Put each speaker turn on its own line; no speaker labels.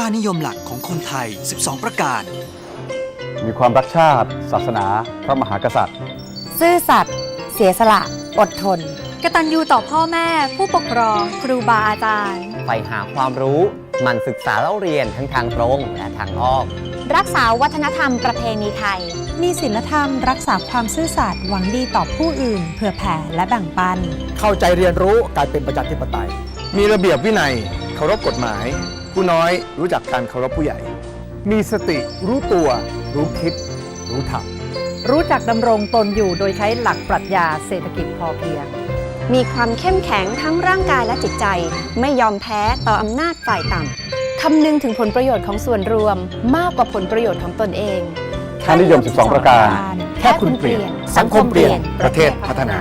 ค่านิยมหลักของคนไทย 12 ประการ
มีความรักชาติ ศาสนา พระมหากษัตริย์
ซื่อสัตย์เสียสละ อดทน
กตัญญูต่อพ่อแม่ ผู้ปกครอง ครูบาอาจารย์
ใฝ่หาความรู้หมันศึกษาเล่าเรียนทั้งทางตรงและทางอ้อม
รักษาวัฒนธรรมประเพณีไทย
มีศีลธรรม รักษาความซื่อสัตย์หวังดีต่อผู้อื่น เผื่อแผ่และแบ่งปัน
เข้าใจเรียนรู้การเป็นประชาธิปไตย มีระเบียบวินัย เคารพกฎหมาย ผู้น้อยรู้จักการเคารพผู้ใหญ่ มีสติรู้ตัว รู้คิด รู้ทำ
รู้จักดำรงตนอยู่โดยใช้หลักปรัชญาเศรษฐกิจพอเพียง
มีความเข้มแข็งทั้งร่างกายและจิตใจ ไม่ยอมแพ้ต่ออำนาจฝ่ายต่ำคำนึงถึงผลประโยชน์ของส่วนรวมมากกว่าผลประโยชน์ของตนเอง
ค่านิยม 12 ประการ
แค่คุณเปลี่ยน สังคมเปลี่ยน ประเทศพัฒนา